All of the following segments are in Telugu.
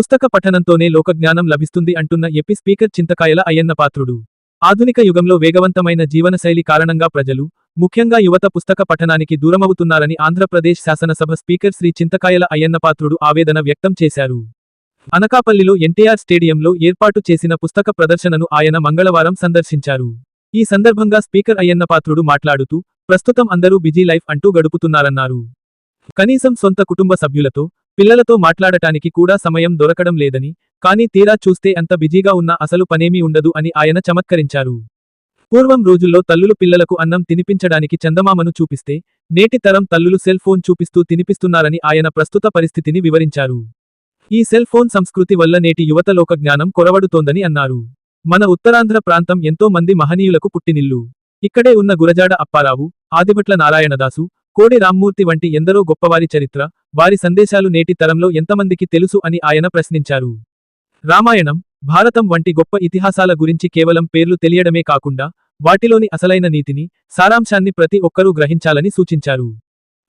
పుస్తక పఠనంతోనే లోకజ్ఞానం లభిస్తుంది అంటున్న ఎపి స్పీకర్ చింతకాయల అయ్యన్న పాత్రుడు. ఆధునిక యుగంలో వేగవంతమైన జీవనశైలి కారణంగా ప్రజలు ముఖ్యంగా యువత పుస్తక పఠనానికి దూరమవుతున్నారని ఆంధ్రప్రదేశ్ శాసనసభ స్పీకర్ శ్రీ చింతకాయల అయ్యన్నపాత్రుడు ఆవేదన వ్యక్తం చేశారు. అనకాపల్లిలో ఎన్టీఆర్ స్టేడియంలో ఏర్పాటు చేసిన పుస్తక ప్రదర్శనను ఆయన మంగళవారం సందర్శించారు. ఈ సందర్భంగా స్పీకర్ అయ్యన్నపాత్రుడు మాట్లాడుతూ ప్రస్తుతం అందరూ బిజీ లైఫ్ అంటూ గడుపుతున్నారన్నారు. కనీసం సొంత కుటుంబ సభ్యులతో పిల్లలతో మాట్లాడటానికి కూడా సమయం దొరకడం లేదని కానీ తీరా చూస్తే అంత బిజీగా ఉన్న అసలు పనేమీ ఉండదు అని ఆయన చమత్కరించారు. పూర్వం రోజుల్లో తల్లులు పిల్లలకు అన్నం తినిపించడానికి చందమామను చూపిస్తే నేటి తరం తల్లులు సెల్ ఫోన్ చూపిస్తూ తినిపిస్తున్నారని ఆయన ప్రస్తుత పరిస్థితిని వివరించారు. ఈ సెల్ ఫోన్ సంస్కృతి వల్ల నేటి యువత లోక జ్ఞానం కొరవడుతోందని అన్నారు. మన ఉత్తరాంధ్ర ప్రాంతం ఎంతో మంది మహనీయులకు పుట్టినిల్లు. ఇక్కడే ఉన్న గురజాడ అప్పారావు ఆదిభట్ల నారాయణదాసు కోడి రామ్మూర్తి వంటి ఎందరో గొప్పవారి చరిత్ర వారి సందేశాలు నేటి తరంలో ఎంతమందికి తెలుసు అని ఆయన ప్రశ్నించారు. రామాయణం భారతం వంటి గొప్ప ఇతిహాసాల గురించి కేవలం పేర్లు తెలియడమే కాకుండా వాటిలోని అసలైన నీతిని సారాంశాన్ని ప్రతి ఒక్కరూ గ్రహించాలని సూచించారు.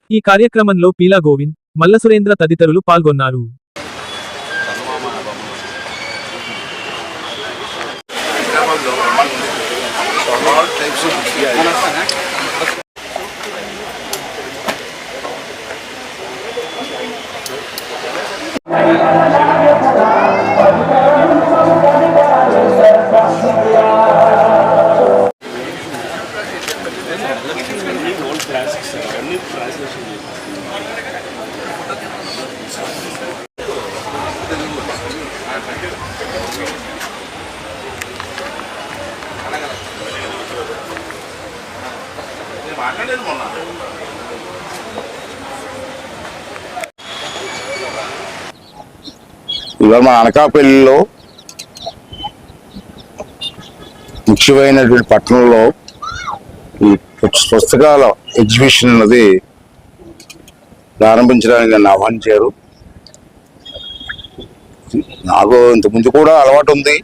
ఈ కార్యక్రమంలో పీలా గోవింద్ మల్లసురేంద్ర తదితరులు పాల్గొన్నారు. All types of మాట్లాడలేదు మొన్న ఇవాళ మన అనకాపల్లిలో ముఖ్యమైనటువంటి పట్టణంలో ఈ పుస్తకాల ఎగ్జిబిషన్ అన్నది ప్రారంభించడానికి నన్ను ఆహ్వానించారు నాకు ఇంతకుముందు కూడా అలవాటు ఉంది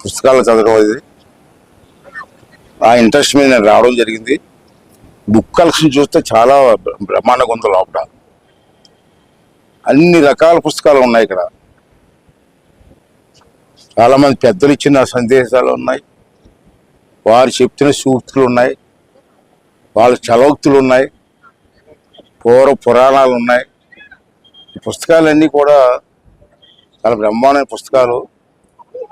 పుస్తకాలు చదవడం అది ఆ ఇంట్రెస్ట్ మీద నేను రావడం జరిగింది. బుక్ కలెక్షన్ చూస్తే చాలా బ్రహ్మాండంగా ఉంది లోపల. అన్ని రకాల పుస్తకాలు ఉన్నాయి ఇక్కడ. చాలామంది పెద్దలు ఇచ్చిన సందేశాలు ఉన్నాయి. వారు చెప్తున్న సూక్తులు ఉన్నాయి. వాళ్ళ చలోక్తులు ఉన్నాయి పూర్వ పురాణాలు ఉన్నాయి ఈ పుస్తకాలన్నీ కూడా చాలా బ్రహ్మాండమైన పుస్తకాలు.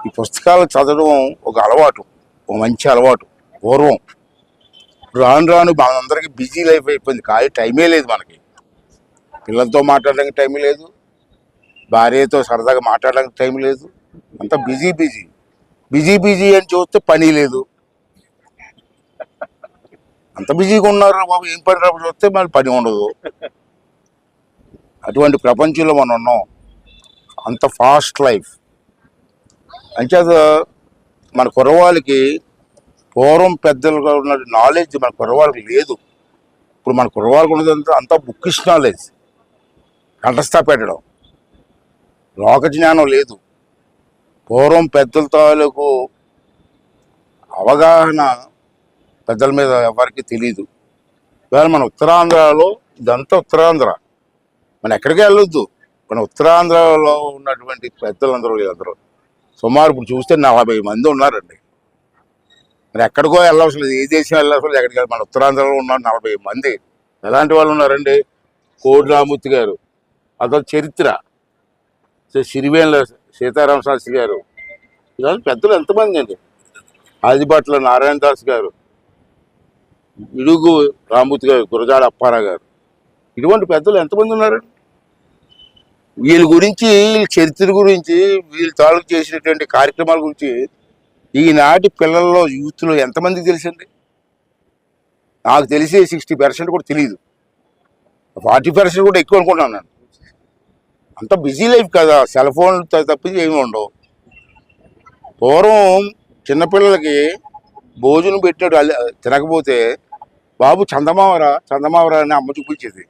ఈ పుస్తకాలు చదవడం ఒక అలవాటు ఒక మంచి అలవాటు పూర్వం. రాను రాను మనందరికీ బిజీ లైఫ్ అయిపోయింది. ఖాళీ టైమే లేదు మనకి. పిల్లలతో మాట్లాడడానికి టైం లేదు. భార్యతో సరదాగా మాట్లాడడానికి టైం లేదు. అంతా బిజీ బిజీ. బిజీ బిజీ అని చూస్తే పని లేదు. అంత బిజీగా ఉన్నారు బాబు ఏం పని రాబో చూస్తే మళ్ళీ పని ఉండదు. అటువంటి ప్రపంచంలో మనం ఉన్నాం. అంత ఫాస్ట్ లైఫ్ అంచేత మన కుర్రవాళ్ళకి పూర్వం పెద్దలుగా ఉన్న నాలెడ్జ్ మన కుర్రవాళ్ళకి లేదు. ఇప్పుడు మన కుర్రవాళ్ళకి ఉన్నదంతా అంతా బుక్కిష్ నాలెడ్జ్ కంఠస్థ పెట్టడం లోక జ్ఞానం లేదు. పూర్వం పెద్దల తాలూకు అవగాహన పెద్దల మీద ఎవరికి తెలియదు ఇవాళ మన ఉత్తరాంధ్రలో ఇదంతా ఉత్తరాంధ్ర. మనం ఎక్కడికి వెళ్ళొద్దు. మన ఉత్తరాంధ్రలో ఉన్నటువంటి పెద్దలందరూ వీళ్ళందరూ. సుమారు ఇప్పుడు చూస్తే నలభై మంది ఉన్నారండి. మరి ఎక్కడికో వెళ్ళవసరం లేదు ఏ దేశం వెళ్ళవసరం లేదు, ఎక్కడికి మన ఉత్తరాంధ్రలో ఉన్న నలభై మంది. ఎలాంటి వాళ్ళు ఉన్నారండి? కోడి రామూర్తి గారు. అదొక చరిత్ర. సో సిరివేళ్ళ సీతారామ శాస్త్రి గారు. ఇలాంటి పెద్దలు ఎంతమంది అండి? ఆదిభట్ల నారాయణ దాస్ గారు. ఇడుగు రామూర్తి గారు గురజాడ అప్పారా గారు. ఇటువంటి పెద్దలు ఎంతమంది ఉన్నారు? వీళ్ళ గురించి వీళ్ళ చరిత్ర గురించి వీళ్ళ తాలూకు చేసినటువంటి కార్యక్రమాల గురించి ఈనాటి పిల్లల్లో యూత్లో ఎంతమందికి తెలుసండి నాకు తెలిసి సిక్స్టీ పర్సెంట్ కూడా తెలియదు ఫార్టీ పర్సెంట్ కూడా ఎక్కువ అనుకుంటున్నాను నేను. అంత బిజీ లైఫ్ కదా సెల్ ఫోన్ తప్పించి ఏమి ఉండవు. పూర్వం చిన్నపిల్లలకి భోజనం పెట్టాడు తినకపోతే బాబు చందమావరా చందమావరా అని అమ్మ చూపించేది.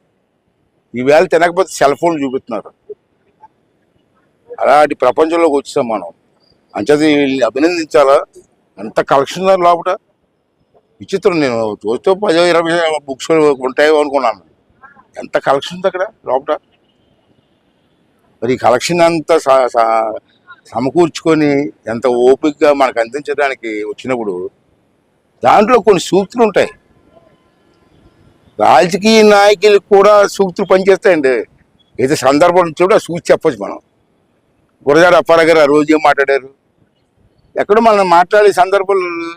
ఈవేళ తినకపోతే సెల్ ఫోన్ చూపిస్తున్నారు. అలాంటి ప్రపంచంలోకి వచ్చేసాం మనం. అంచేది అభినందించాలా? ఎంత కలెక్షన్ ఉన్నారు లోపల విచిత్రం. నేను చూస్తే పదో ఇరవై బుక్స్ ఉంటాయో అనుకున్నాను. ఎంత కలెక్షన్ ఉంది అక్కడ లోపల మరి ఈ కలెక్షన్ అంతా స- సమకూర్చుకొని ఎంత ఓపికగా మనకు అందించడానికి వచ్చినప్పుడు దాంట్లో కొన్ని సూక్తులు ఉంటాయి. రాజకీయ నాయకులు కూడా సూక్తులు పనిచేస్తాయండి. ఏదో సందర్భం నుంచి ఆ సూచి మనం. గురజాడ అప్పారా గారు ఆ రోజు ఏం మాట్లాడారు? ఎక్కడో మనం మాట్లాడే సందర్భాలు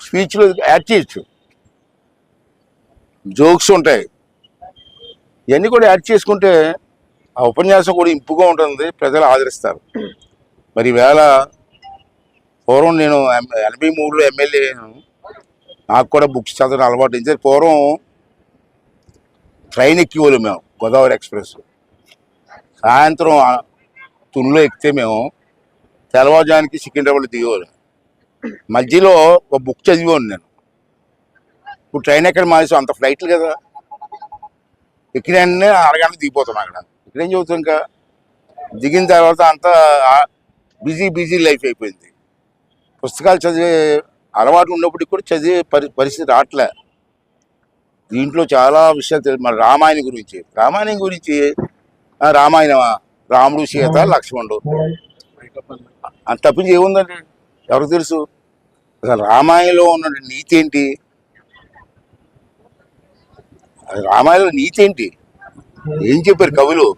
స్పీచ్లో యాడ్ చేయొచ్చు. జోక్స్ ఉంటాయి. ఇవన్నీ కూడా యాడ్ చేసుకుంటే ఆ ఉపన్యాసం కూడా ఇంపుగా ఉంటుంది. ప్రజలు ఆదరిస్తారు. మరి వేళ పూర్వం నేను ఎం- ఎనభై మూడులో ఎమ్మెల్యే నాకు కూడా బుక్స్ చదవడం అలవాటు. పూర్వం ట్రైన్ ఎక్కివాళ్ళం మేము గోదావరి ఎక్స్ప్రెస్. సాయంత్రం ఆ ఎక్కితే మేము తెల్లవారుజానికి సికింద్రాబాద్ దిగేవాళ్ళం. మధ్యలో ఒక బుక్ చదివాను నేను. ఇప్పుడు ట్రైన్ ఎక్కడ మానేసి అంత ఫ్లైట్లు కదా. ఎక్కిన అరగంట దిగిపోతాం అక్కడ. ఇక్కడ ఏం చదువుతాం ఇంకా? దిగిన తర్వాత అంతా బిజీ బిజీ లైఫ్ అయిపోయింది. పుస్తకాలు చదివే అలవాటు ఉన్నప్పటికి కూడా చదివే పరి పరిస్థితి రావట్లే. దీంట్లో చాలా విషయాలు తెలుసు మన రామాయణం గురించి. రామాయణం గురించి రామాయణమా? రాముడు సీత లక్ష్మణుడు. అంత తప్పించి ఏముందండి? ఎవరికి తెలుసు? అసలు రామాయణంలో ఉన్న నీతి ఏంటి? రామాయణంలో నీతి ఏంటి? ఏం చెప్పారు కవులు?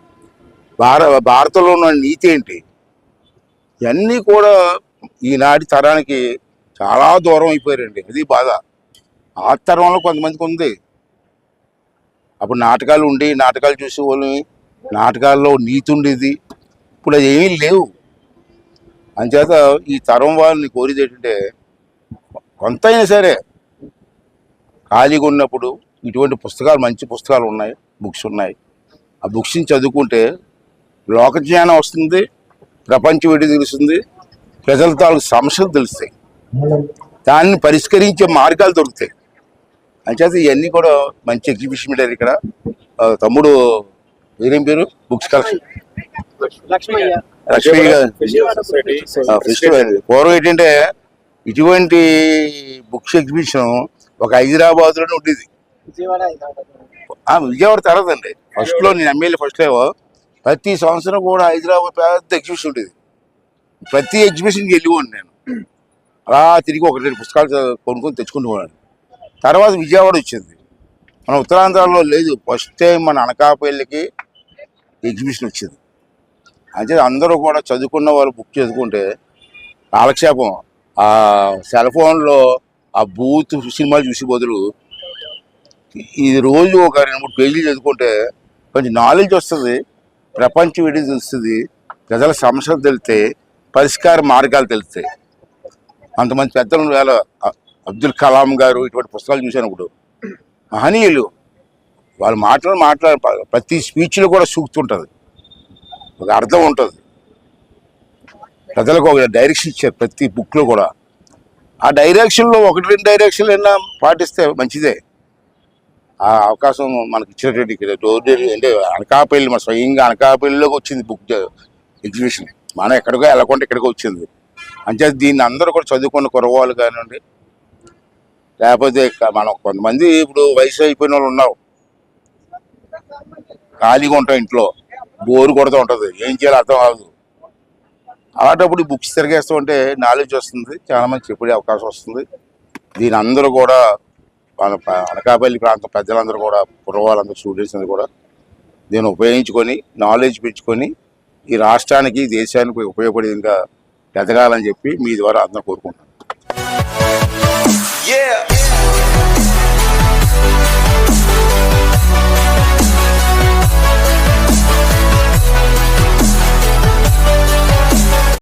భార భారతంలో ఉన్న నీతి ఏంటి? ఇవన్నీ కూడా ఈనాటి తరానికి చాలా దూరం అయిపోయారండి. అది బాధ. ఆ తరంలో కొంతమందికి ఉంది. అప్పుడు నాటకాలు ఉండి నాటకాలు చూసేవాళ్ళని నాటకాల్లో నీతి ఉండేది. ఇప్పుడు అది ఏమీ లేవు. అంచేత ఈ తరం వాళ్ళని కోరేది ఏంటంటే కొంత అయినా సరే ఖాళీగా ఉన్నప్పుడు ఇటువంటి పుస్తకాలు మంచి పుస్తకాలు ఉన్నాయి బుక్స్ ఉన్నాయి. ఆ బుక్స్ని చదువుకుంటే లోక జ్ఞానం వస్తుంది ప్రపంచం ఏంటి తెలుస్తుంది ప్రజల తాలూకు సమస్యలు తెలుస్తాయి. దాన్ని పరిష్కరించే మార్గాలు దొరుకుతాయి. అంచేత ఇవన్నీ కూడా మంచి ఎగ్జిబిషన్ పెట్టారు ఇక్కడ తమ్ముడు పేరేం పేరు? Books collection Lakshmayya. Lakshmi festival పూర్వం ఏంటంటే ఇటువంటి బుక్స్ ఎగ్జిబిషన్ ఒక హైదరాబాద్లోనే ఉండేది. విజయవాడ హైదరాబాద్ ఆ, విజయవాడ తర్వాత అండి ఫస్ట్లో నేను ఎమ్మెల్యే ఫస్ట్లో ప్రతి సంవత్సరం కూడా హైదరాబాద్ పెద్ద ఎగ్జిబిషన్ ఉండేది. ప్రతి ఎగ్జిబిషన్కి వెళ్ళిపోను నేను. అలా తిరిగి ఒక రెండు పుస్తకాలు కొనుక్కొని తెచ్చుకుంటున్నాను తర్వాత విజయవాడ వచ్చింది. మన ఉత్తరాంధ్రలో లేదు. ఫస్ట్ టైం మన అనకాపల్లికి ఎగ్జిబిషన్ వచ్చింది. అంటే అందరూ కూడా చదువుకున్న వాళ్ళు బుక్ చేసుకుంటే కాలక్షేపం ఆ సెల్ ఫోన్లో ఆ బూత్ సినిమాలు చూసి బదులు ఇది రోజు ఒక రెండు మూడు పేజీలు చదువుకుంటే కొంచెం నాలెడ్జ్ వస్తుంది ప్రపంచం విడి తెలుస్తుంది ప్రజల సమస్యలు తెలుస్తాయి పరిష్కార మార్గాలు తెలుస్తాయి. అంతమంది పెద్దలు వేళ అబ్దుల్ కలాం గారు ఇటువంటి పుస్తకాలు చూశాను ఇప్పుడు మహనీయులు. వాళ్ళు మాటలు మాట్లాడ ప్రతి స్పీచ్లో కూడా సూక్తుంటుంది. ఒక అర్థం ఉంటుంది. ప్రజలకు ఒక డైరెక్షన్ ఇచ్చారు ప్రతి బుక్లో కూడా. ఆ డైరెక్షన్లో ఒకటి రెండు డైరెక్షన్లు అయినా పాటిస్తే మంచిదే. ఆ అవకాశం మనకి ఇచ్చినటువంటి ఇక్కడ డోర్ డెలివరీ అంటే అనకాపల్లి మన స్వయంగా అనకాపల్లిలోకి వచ్చింది బుక్ ఎగ్జిబిషన్. మనం ఎక్కడికో వెళ్ళకుండా ఇక్కడికి వచ్చింది. అంటే దీన్ని అందరూ కూడా చదువుకున్న కురవాళ్ళు కానివ్వండి లేకపోతే మనం కొంతమంది ఇప్పుడు వయసు అయిపోయిన వాళ్ళు ఉన్నారు. ఖాళీగా ఉంటాం ఇంట్లో. బోరు కొడుతూ ఉంటుంది. ఏం చేయాలో అర్థం కాదు. అలాంటప్పుడు బుక్స్ తిరిగేస్తూ ఉంటే నాలెడ్జ్ వస్తుంది. చాలా మంది చెప్పే అవకాశం వస్తుంది. దీని అందరూ కూడా మన అనకాపల్లి ప్రాంతం పెద్దలందరూ కూడా కుర్రవాళ్ళందరూ స్టూడెంట్స్ అందరూ కూడా దీన్ని ఉపయోగించుకొని నాలెడ్జ్ పెంచుకొని ఈ రాష్ట్రానికి దేశానికి ఉపయోగపడేదిగా ఎదగాలని చెప్పి మీ ద్వారా అందరూ కోరుకుంటున్నాను. Yeah.